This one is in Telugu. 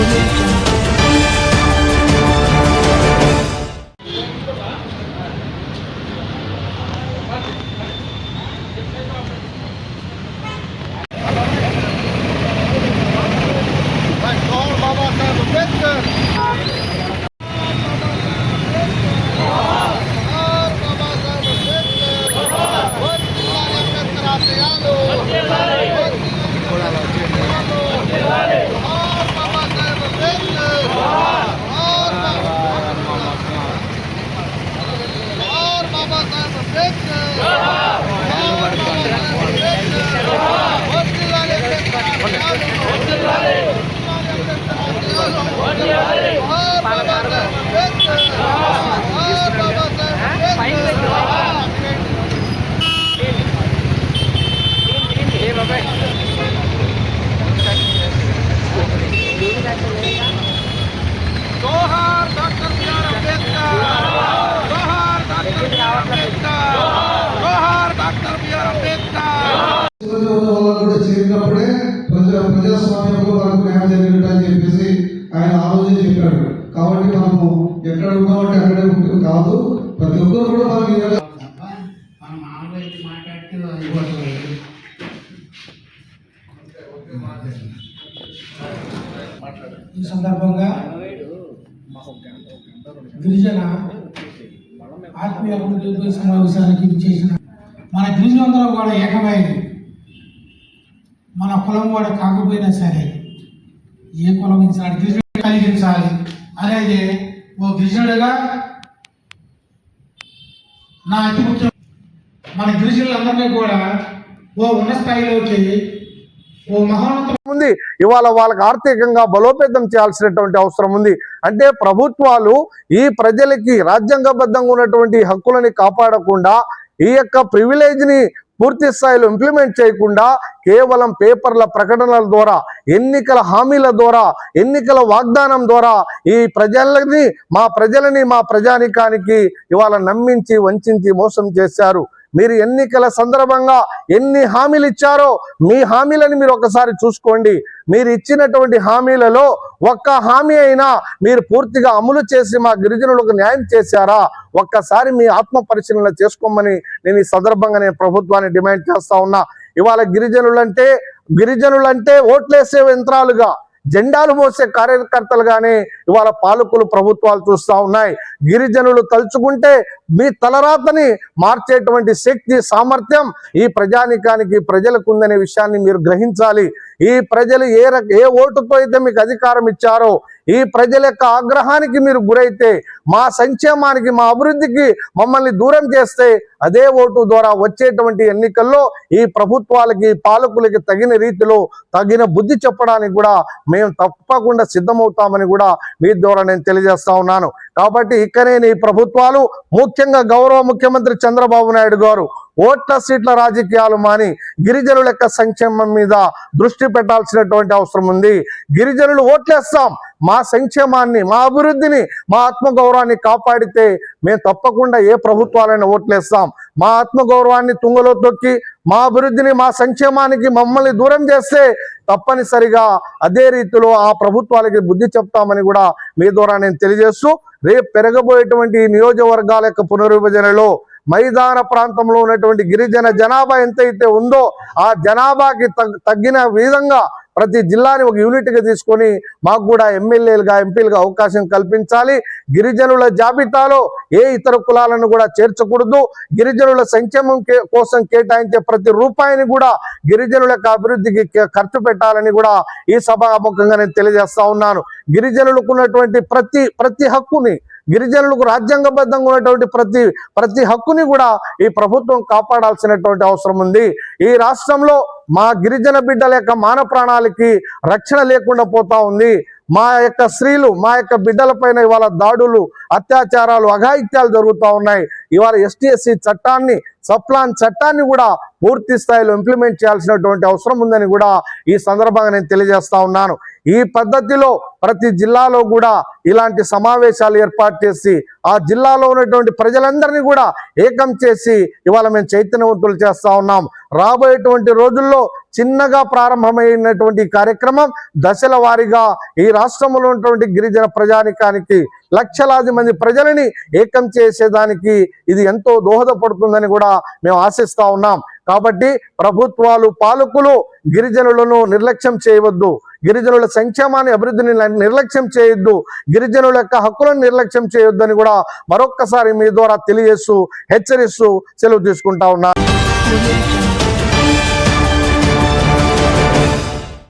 information. చేసినప్పుడే ప్రజా ప్రజాస్వామ్యంలో మనకు న్యాయం జరిగినట్టు అని చెప్పేసి ఆయన ఆ రోజే చెప్పాడు. కాబట్టి మనము ఎక్కడ ఉన్నామంటే అక్కడే ఉంటుంది కాదు ప్రతి ఒక్కరు కూడా మనం ఈ మనం ఈ సందర్భంగా గిరిజన ఆత్మీయ సమావేశానికి చేసిన మన గిరిజనులందరూ కూడా ఏకమైంది మన కులం వాడు కాకపోయినా సరే ఏ కులం ఇచ్చినాడు గిరిజనుడు కలిగించాలి. అలాగే ఓ గిరిజనుడుగా నా అతి ముఖ్యం మన గిరిజనులందరినీ కూడా ఓ ఉన్న స్థాయిలోకి ఓ మహోన్నత ఉంది. ఇవాళ వాళ్ళకి ఆర్థికంగా బలోపేతం చేయాల్సినటువంటి అవసరం ఉంది. అంటే ప్రభుత్వాలు ఈ ప్రజలకి రాజ్యాంగబద్ధంగా ఉన్నటువంటి హక్కులని కాపాడకుండా ఈ యొక్క ప్రివిలేజ్ని పూర్తి స్థాయిలో ఇంప్లిమెంట్ చేయకుండా కేవలం పేపర్ల ప్రకటనల ద్వారా ఎన్నికల హామీల ద్వారా ఎన్నికల వాగ్దానం ద్వారా ఈ ప్రజలని మా ప్రజలని మా ప్రజానికానికి ఇవాళ నమ్మించి వంచించి మోసం చేశారు. మీరు ఎన్నికల సందర్భంగా ఎన్ని హామీలు ఇచ్చారో మీ హామీలని మీరు ఒకసారి చూసుకోండి. మీరు ఇచ్చినటువంటి హామీలలో ఒక్క హామీ అయినా మీరు పూర్తిగా అమలు చేసి మా గిరిజనులకు న్యాయం చేశారా? ఒక్కసారి మీ ఆత్మ పరిశీలన చేసుకోమని నేను ఈ సందర్భంగా నేను ప్రభుత్వాన్ని డిమాండ్ చేస్తా ఉన్నా. ఇవాళ గిరిజనులంటే గిరిజనులంటే ఓట్లేసే యంత్రాలుగా జెండాలు మోసే కార్యకర్తలుగానే ఇవాళ పాలకులు ప్రభుత్వాలు చూస్తా ఉన్నాయి. గిరిజనులు తలుచుకుంటే మీ తలరాతని మార్చేటువంటి శక్తి సామర్థ్యం ఈ ప్రజానికానికి ప్రజలకు ఉందనే విషయాన్ని మీరు గ్రహించాలి. ఈ ప్రజలు ఏ ఏ ఓటుతో అయితే మీకు అధికారం ఇచ్చారో ఈ ప్రజల యొక్క ఆగ్రహానికి మీరు గురైతే మా సంక్షేమానికి మా అభివృద్ధికి మమ్మల్ని దూరం చేస్తే అదే ఓటు ద్వారా వచ్చేటువంటి ఎన్నికల్లో ఈ ప్రభుత్వాలకి పాలకులకి తగిన రీతిలో తగిన బుద్ధి చెప్పడానికి కూడా మేము తప్పకుండా సిద్ధమవుతామని కూడా మీ ద్వారా నేను తెలియజేస్తా ఉన్నాను. కాబట్టి ఇక్కడే ఈ ప్రభుత్వాలు ముఖ్యంగా గౌరవ ముఖ్యమంత్రి చంద్రబాబు నాయుడు గారు ఓట్ల సీట్ల రాజకీయాలు మాని గిరిజనుల యొక్క సంక్షేమం మీద దృష్టి పెట్టాల్సినటువంటి అవసరం ఉంది. గిరిజనులు ఓట్లేస్తాం మా సంక్షేమాన్ని మా అభివృద్ధిని మా ఆత్మగౌరవాన్ని కాపాడితే మేము తప్పకుండా ఏ ప్రభుత్వాలైనా ఓట్లేస్తాం. మా ఆత్మగౌరవాన్ని తుంగలో తొక్కి మా అభివృద్ధిని మా సంక్షేమానికి మమ్మల్ని దూరం చేస్తే తప్పనిసరిగా అదే రీతిలో ఆ ప్రభుత్వాలకి బుద్ధి చెప్తామని కూడా మీ ద్వారా నేను తెలియజేస్తూ రేపు పెరగబోయేటువంటి నియోజకవర్గాల యొక్క పునర్విభజనలో మైదాన ప్రాంతంలో ఉన్నటువంటి గిరిజన జనాభా ఎంతైతే ఉందో ఆ జనాభాకి తగ్గిన విధంగా ప్రతి జిల్లాని ఒక యూనిట్గా తీసుకొని మాకు కూడా ఎమ్మెల్యేలుగా ఎంపీలుగా అవకాశం కల్పించాలి. గిరిజనుల జాబితాలో ఏ ఇతర కులాలను కూడా చేర్చకూడదు. గిరిజనుల సంక్షేమం కే- కోసం కేటాయించే ప్రతి రూపాయిని కూడా గిరిజనుల అభివృద్ధికి ఖర్చు పెట్టాలని కూడా ఈ సభాముఖంగా నేను తెలియజేస్తా ఉన్నాను. గిరిజనులకు ఉన్నటువంటి ప్రతి ప్రతి హక్కుని గిరిజనులకు రాజ్యాంగబద్ధంగా ఉన్నటువంటి ప్రతి ప్రతి హక్కుని కూడా ఈ ప్రభుత్వం కాపాడాల్సినటువంటి అవసరం ఉంది. ఈ రాష్ట్రంలో మా గిరిజన బిడ్డల యొక్క మాన ప్రాణాలకి రక్షణ లేకుండా పోతా ఉంది. మా యొక్క స్త్రీలు మా యొక్క బిడ్డల పైన ఇవాళ దాడులు అత్యాచారాలు అఘాయిత్యాలు జరుగుతూ ఉన్నాయి. ఇవాళ ఎస్టీఎస్సీ చట్టాన్ని సప్లాన్ చట్టాన్ని కూడా పూర్తి స్థాయిలో ఇంప్లిమెంట్ చేయాల్సినటువంటి అవసరం ఉందని కూడా ఈ సందర్భంగా నేను తెలియజేస్తా ఉన్నాను. ఈ పద్ధతిలో ప్రతి జిల్లాలో కూడా ఇలాంటి సమావేశాలు ఏర్పాటు చేసి ఆ జిల్లాలో ఉన్నటువంటి ప్రజలందరినీ కూడా ఏకం చేసి ఇవాళ మేము చైతన్యవంతులు చేస్తా ఉన్నాం. రాబోయేటువంటి రోజుల్లో చిన్నగా ప్రారంభమైనటువంటి కార్యక్రమం దశల వారీగా ఈ రాష్ట్రంలో ఉన్నటువంటి గిరిజన ప్రజానికానికి లక్షలాది మంది ప్రజలని ఏకం చేసేదానికి ఇది ఎంతో దోహదపడుతుందని కూడా మేము ఆశిస్తా ఉన్నాం. కాబట్టి ప్రభుత్వాలు పాలకులు గిరిజనులను నిర్లక్ష్యం చేయవద్దు. గిరిజనుల సంక్షేమాన్ని అభివృద్ధిని నిర్లక్ష్యం చేయొద్దు. గిరిజనుల యొక్క హక్కులను నిర్లక్ష్యం చేయొద్దని కూడా మరొక్కసారి మీ ద్వారా తెలియజేస్తూ హెచ్చరిస్తూ సెలవు తీసుకుంటా ఉన్నా